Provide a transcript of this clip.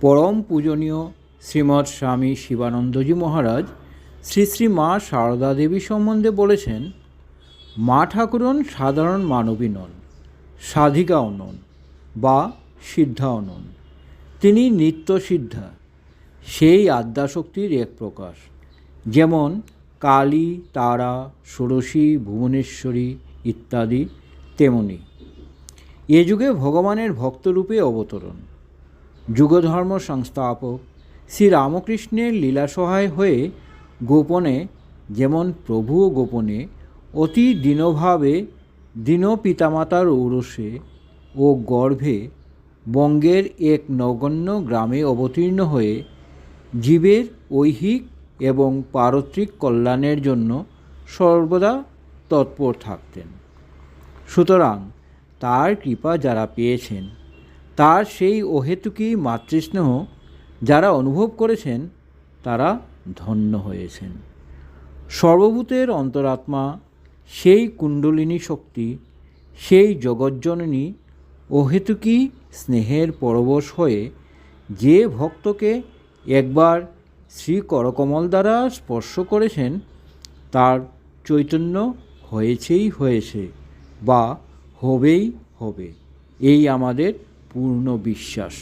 পরম পূজনীয় শ্রীমৎ স্বামী শিবানন্দজি মহারাজ শ্রী শ্রী মা সারদা দেবী সম্বন্ধে বলেছেন, মা ঠাকুরন সাধারণ মানবী নন, সাধিকাও নন, বা সিদ্ধাও নন। তিনি নিত্য সিদ্ধা, সেই আদ্যাশক্তির এক প্রকাশ। যেমন কালী, তারা, ষোড়শী, ভুবনেশ্বরী ইত্যাদি, তেমনি। এ যুগে ভগবানের ভক্তরূপে অবতরণ। যুগধর্ম সংস্থাপক শ্রী রামকৃষ্ণের লীলা সহায় হয়ে গোপনে, যেমন প্রভুও গোপনে, অতি দীনভাবে দীন পিতামাতার ঔরসে ও গর্ভে বঙ্গের এক নগণ্য গ্রামে অবতীর্ণ হয়ে জীবের ঐহিক এবং পারত্রিক কল্যাণের জন্য সর্বদা তৎপর থাকতেন। সুতরাং তার কৃপা যারা পেয়েছেন তার সেই অহেতুকী মাতৃস্নেহ যারা অনুভব করেছেন, তারা ধন্য হয়েছেন। সর্বভূতের অন্তরাত্মা, সেই কুণ্ডলিনী শক্তি, সেই জগজ্জননী অহেতুকী স্নেহের পরবশ হয়ে যে ভক্তকে একবার শ্রী করকমল দ্বারা স্পর্শ করেছেন, তার চৈতন্য হয়েছেই হয়েছে বা হবেই হবে। এই আমাদের পূর্ণ বিশ্বাস।